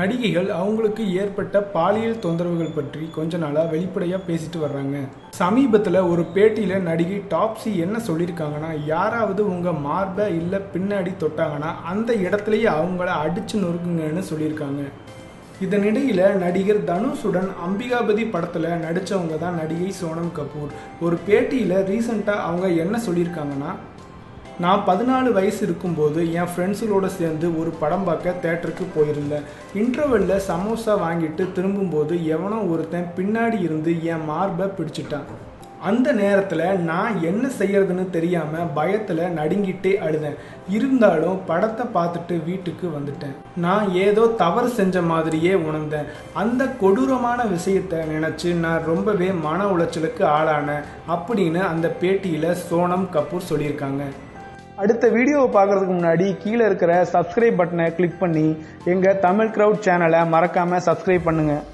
நடிகைகள் அவங்களுக்கு ஏற்பட்ட பாலியல் தொந்தரவுகள் பற்றி கொஞ்ச நாளாக வெளிப்படையாக பேசிட்டு வர்றாங்க. சமீபத்தில் ஒரு பேட்டியில் நடிகை டாப்ஸி என்ன சொல்லியிருக்காங்கன்னா யாராவது உங்கள் மார்பை இல்லை பின்னாடி தொட்டாங்கன்னா அந்த இடத்துலையே அவங்கள அடிச்சு நொறுக்குங்கன்னு சொல்லியிருக்காங்க இதனிடையில் நடிகர் தனுஷுடன் அம்பிகாபதி படத்தில் நடித்தவங்க தான் நடிகை சோனம் கபூர். ஒரு பேட்டியில் ரீசண்டாக அவங்க என்ன சொல்லியிருக்காங்கன்னா நான் பதினாலு வயசு இருக்கும்போது என் ஃப்ரெண்ட்ஸுகளோடு சேர்ந்து ஒரு படம் பார்க்க தேட்டருக்கு போயிருந்தேன். இன்டர்வெல்ல சமோசா வாங்கிட்டு திரும்பும்போது எவனோ ஒருத்தன் பின்னாடி இருந்து என் மார்பை பிடிச்சிட்டான். அந்த நேரத்தில் நான் என்ன செய்யறதுன்னு தெரியாமல் பயத்தில் நடுங்கிட்டே அழுதேன். இருந்தாலும் படத்தை பார்த்துட்டு வீட்டுக்கு வந்துட்டேன். நான் ஏதோ தவறு செஞ்ச மாதிரியே உணர்ந்தேன். அந்த கொடூரமான விஷயத்தை நினச்சி நான் ரொம்பவே மன உளைச்சலுக்கு ஆளானேன் அப்படின்னு அந்த பேட்டியில் சோனம் கபூர் சொல்லியிருக்காங்க. அடுத்த வீடியோவை பார்க்கறதுக்கு முன்னாடி கீழே இருக்கிற சப்ஸ்கிரைப் பட்டனை கிளிக் பண்ணி எங்கள் தமிழ் க்ரௌட் சேனலை மறக்காமல் சப்ஸ்கிரைப் பண்ணுங்கள்